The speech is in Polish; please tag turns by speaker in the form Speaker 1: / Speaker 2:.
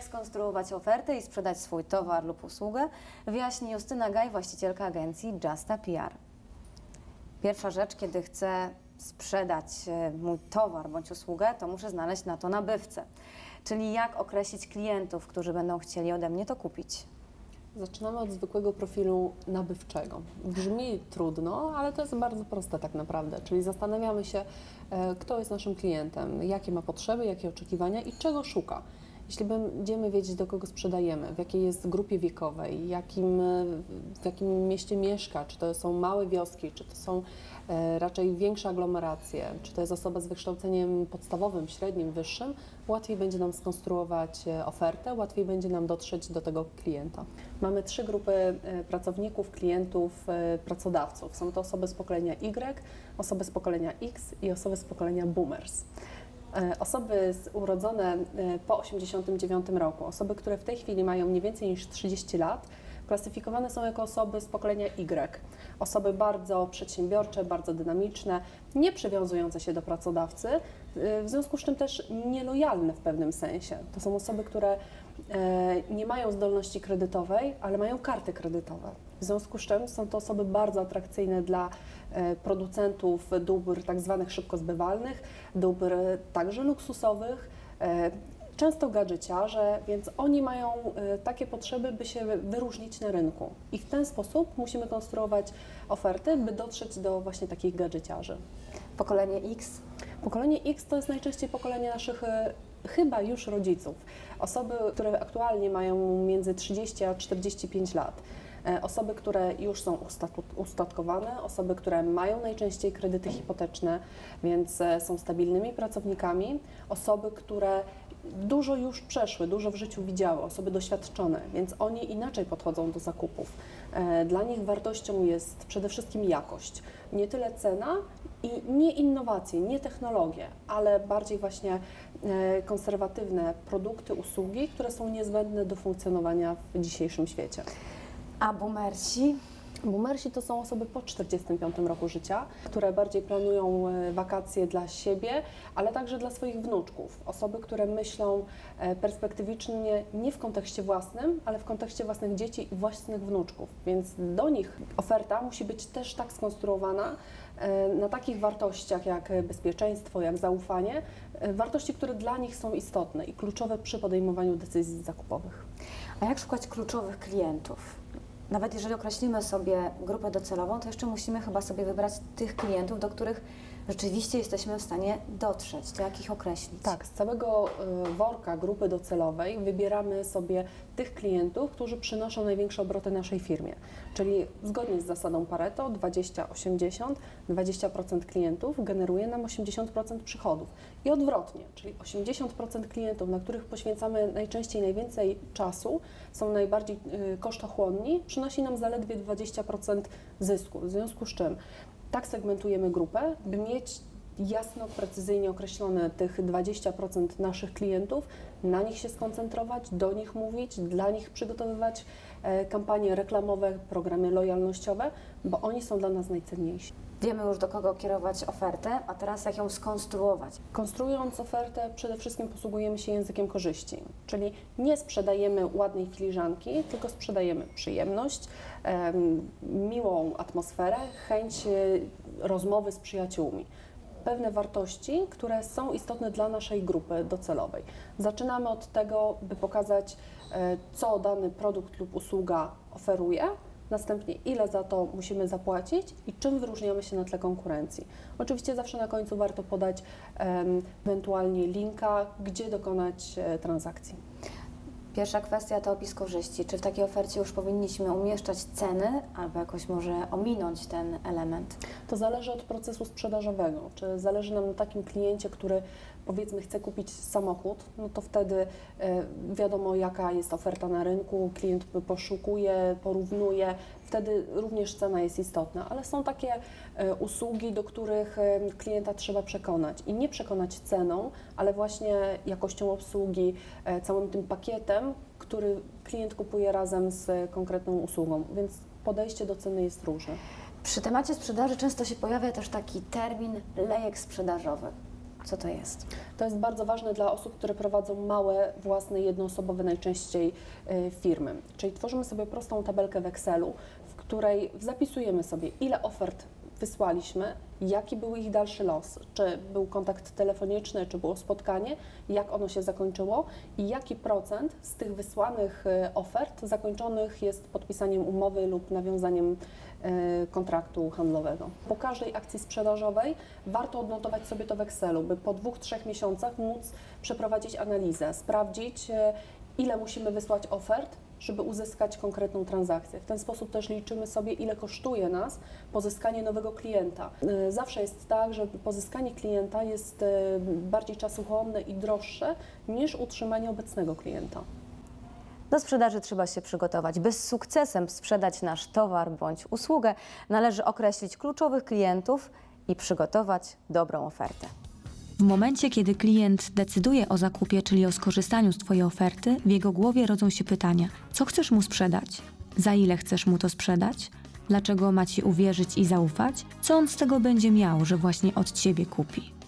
Speaker 1: skonstruować ofertę i sprzedać swój towar lub usługę, wyjaśni Justyna Gaj, właścicielka agencji Justa PR. Pierwsza rzecz, kiedy chcę sprzedać e, mój towar bądź usługę, to muszę znaleźć na to nabywcę. Czyli jak określić klientów, którzy będą chcieli ode mnie to kupić.
Speaker 2: Zaczynamy od zwykłego profilu nabywczego. Brzmi trudno, ale to jest bardzo proste tak naprawdę. Czyli zastanawiamy się, e, kto jest naszym klientem, jakie ma potrzeby, jakie oczekiwania i czego szuka. Jeśli będziemy wiedzieć, do kogo sprzedajemy, w jakiej jest grupie wiekowej, jakim, w jakim mieście mieszka, czy to są małe wioski, czy to są e, raczej większe aglomeracje, czy to jest osoba z wykształceniem podstawowym, średnim, wyższym, łatwiej będzie nam skonstruować e, ofertę, łatwiej będzie nam dotrzeć do tego klienta. Mamy trzy grupy e, pracowników, klientów, pracodawców. Są to osoby z pokolenia Y, osoby z pokolenia X i osoby z pokolenia Boomers. E, osoby urodzone e, po 1989 roku, osoby, które w tej chwili mają nie więcej niż 30 lat, klasyfikowane są jako osoby z pokolenia Y. Osoby bardzo przedsiębiorcze, bardzo dynamiczne, nie przywiązujące się do pracodawcy, e, w związku z czym też nielojalne w pewnym sensie. To są osoby, które nie mają zdolności kredytowej, ale mają karty kredytowe. W związku z czym są to osoby bardzo atrakcyjne dla e, producentów dóbr tak zwanych szybko zbywalnych, dóbr także luksusowych, e, często gadżeciarze, więc oni mają e, takie potrzeby, by się wyróżnić na rynku. I w ten sposób musimy konstruować oferty, by dotrzeć do właśnie takich gadżeciarzy.
Speaker 1: Pokolenie X?
Speaker 2: Pokolenie X to jest najczęściej pokolenie naszych chyba już rodziców. Osoby, które aktualnie mają między 30 a 45 lat. E, osoby, które już są ustatkowane, osoby, które mają najczęściej kredyty hipoteczne, więc e, są stabilnymi pracownikami, osoby, które dużo już przeszły, dużo w życiu widziały, osoby doświadczone, więc oni inaczej podchodzą do zakupów. E, dla nich wartością jest przede wszystkim jakość. Nie tyle cena i nie innowacje, nie technologie, ale bardziej właśnie konserwatywne produkty, usługi, które są niezbędne do funkcjonowania w dzisiejszym świecie.
Speaker 1: A boomersi?
Speaker 2: Boomersi to są osoby po 45 roku życia, które bardziej planują e, wakacje dla siebie, ale także dla swoich wnuczków. Osoby, które myślą e, perspektywicznie nie w kontekście własnym, ale w kontekście własnych dzieci i własnych wnuczków. Więc do nich oferta musi być też tak skonstruowana e, na takich wartościach jak bezpieczeństwo, jak zaufanie, wartości, które dla nich są istotne i kluczowe przy podejmowaniu decyzji zakupowych.
Speaker 1: A jak szukać kluczowych klientów? Nawet jeżeli określimy sobie grupę docelową, to jeszcze musimy chyba sobie wybrać tych klientów, do których rzeczywiście jesteśmy w stanie dotrzeć, to jak ich określić?
Speaker 2: Tak, z całego y, worka grupy docelowej wybieramy sobie tych klientów, którzy przynoszą największe obroty naszej firmie. Czyli zgodnie z zasadą Pareto 20-80, 20% klientów generuje nam 80% przychodów. I odwrotnie, czyli 80% klientów, na których poświęcamy najczęściej najwięcej czasu, są najbardziej y, kosztochłonni, przynosi nam zaledwie 20% zysku. W związku z czym tak segmentujemy grupę, by mieć jasno, precyzyjnie określone tych 20% naszych klientów, na nich się skoncentrować, do nich mówić, dla nich przygotowywać e, kampanie reklamowe, programy lojalnościowe, bo oni są dla nas najcenniejsi.
Speaker 1: Wiemy już do kogo kierować ofertę, a teraz jak ją skonstruować?
Speaker 2: Konstruując ofertę przede wszystkim posługujemy się językiem korzyści, czyli nie sprzedajemy ładnej filiżanki, tylko sprzedajemy przyjemność, miłą atmosferę, chęć e, rozmowy z przyjaciółmi pewne wartości, które są istotne dla naszej grupy docelowej. Zaczynamy od tego, by pokazać, e, co dany produkt lub usługa oferuje, następnie ile za to musimy zapłacić i czym wyróżniamy się na tle konkurencji. Oczywiście zawsze na końcu warto podać ewentualnie linka, gdzie dokonać e, transakcji.
Speaker 1: Pierwsza kwestia to opis korzyści. Czy w takiej ofercie już powinniśmy umieszczać ceny, albo jakoś może ominąć ten element?
Speaker 2: To zależy od procesu sprzedażowego. Czy zależy nam na takim kliencie, który powiedzmy chce kupić samochód, no to wtedy e, wiadomo jaka jest oferta na rynku, klient poszukuje, porównuje, wtedy również cena jest istotna, ale są takie e, usługi, do których e, klienta trzeba przekonać i nie przekonać ceną, ale właśnie jakością obsługi, całym tym pakietem, który klient kupuje razem z konkretną usługą, więc podejście do ceny jest różne.
Speaker 1: Przy temacie sprzedaży często się pojawia też taki termin lejek sprzedażowy. Co to jest?
Speaker 2: To jest bardzo ważne dla osób, które prowadzą małe, własne, jednoosobowe najczęściej firmy. Czyli tworzymy sobie prostą tabelkę w Excelu, której zapisujemy sobie, ile ofert wysłaliśmy, jaki był ich dalszy los, czy był kontakt telefoniczny, czy było spotkanie, jak ono się zakończyło i jaki procent z tych wysłanych y, ofert zakończonych jest podpisaniem umowy lub nawiązaniem y, kontraktu handlowego. Po każdej akcji sprzedażowej warto odnotować sobie to w Excelu, by po dwóch, trzech miesiącach móc przeprowadzić analizę, sprawdzić, e, ile musimy wysłać ofert, żeby uzyskać konkretną transakcję. W ten sposób też liczymy sobie, ile kosztuje nas pozyskanie nowego klienta. E, Zawsze jest tak, że pozyskanie klienta jest e, bardziej czasochłonne i droższe niż utrzymanie obecnego klienta.
Speaker 1: Do sprzedaży trzeba się przygotować. By z sukcesem sprzedać nasz towar bądź usługę, należy określić kluczowych klientów i przygotować dobrą ofertę.
Speaker 3: W momencie, kiedy klient decyduje o zakupie, czyli o skorzystaniu z Twojej oferty, w jego głowie rodzą się pytania: co chcesz mu sprzedać? Za ile chcesz mu to sprzedać? Dlaczego ma Ci uwierzyć i zaufać? Co on z tego będzie miał, że właśnie od Ciebie kupi?